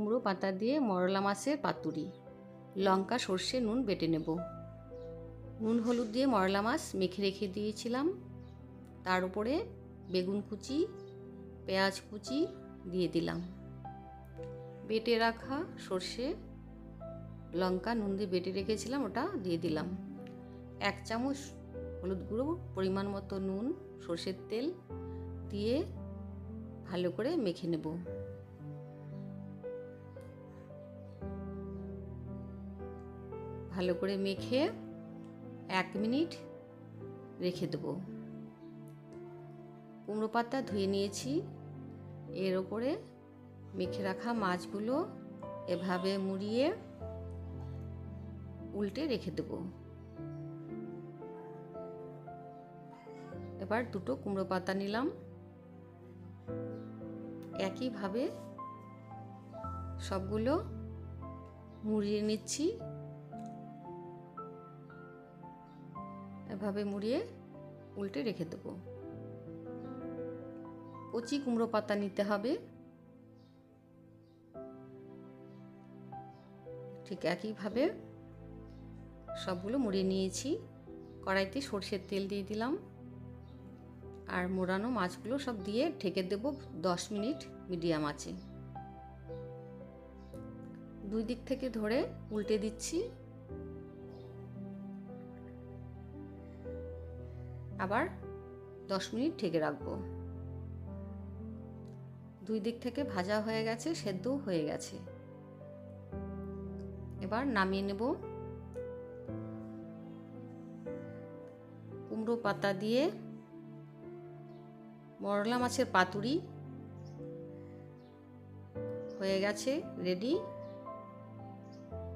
কুমড়ো পাতা দিয়ে মরলা মাছের পাতুরি। লঙ্কা, সর্ষে, নুন বেটে নেব। নুন, হলুদ দিয়ে মরলা মাছ মেখে রেখে দিয়েছিলাম। তার উপরে বেগুন কুচি, পেঁয়াজ কুচি দিয়ে দিলাম। বেটে রাখা সর্ষে, লঙ্কা, নুন দিয়ে বেটে রেখেছিলাম, ওটা দিয়ে দিলাম। এক চামচ হলুদ গুঁড়ো, পরিমাণ মতো নুন, সর্ষের তেল দিয়ে ভালো করে মেখে নেব। ভালো করে মেখে এক মিনিট রেখে দেব। কুমড়ো পাতা ধুয়ে নিয়েছি। এর ওপরে মেখে রাখা মাছগুলো এভাবে মুড়িয়ে উল্টে রেখে দেব। এবার দুটো কুমড়ো পাতা নিলাম। একইভাবে সবগুলো মুড়িয়ে নিচ্ছি। এভাবে মুড়িয়ে উল্টে রেখে দেব। কচি কুমড়ো পাতা নিতে হবে। ঠিক একইভাবে সবগুলো মুড়িয়ে নিয়েছি। কড়াইতে সর্ষের তেল দিয়ে দিলাম। আর মোড়ানো মাছগুলো সব দিয়ে ঢেকে দেব দশ মিনিট মিডিয়াম আছে দুই দিক থেকে ধরে উল্টে দিচ্ছি। আবার দশ মিনিট ঢেকে রাখব। দুই দিক থেকে ভাজা হয়ে গেছে, সেদ্ধও হয়ে গেছে। এবার নামিয়ে নেব কুমড়ো পাতা দিয়ে মরলা মাছের পাতুরি। হয়ে গেছে রেডি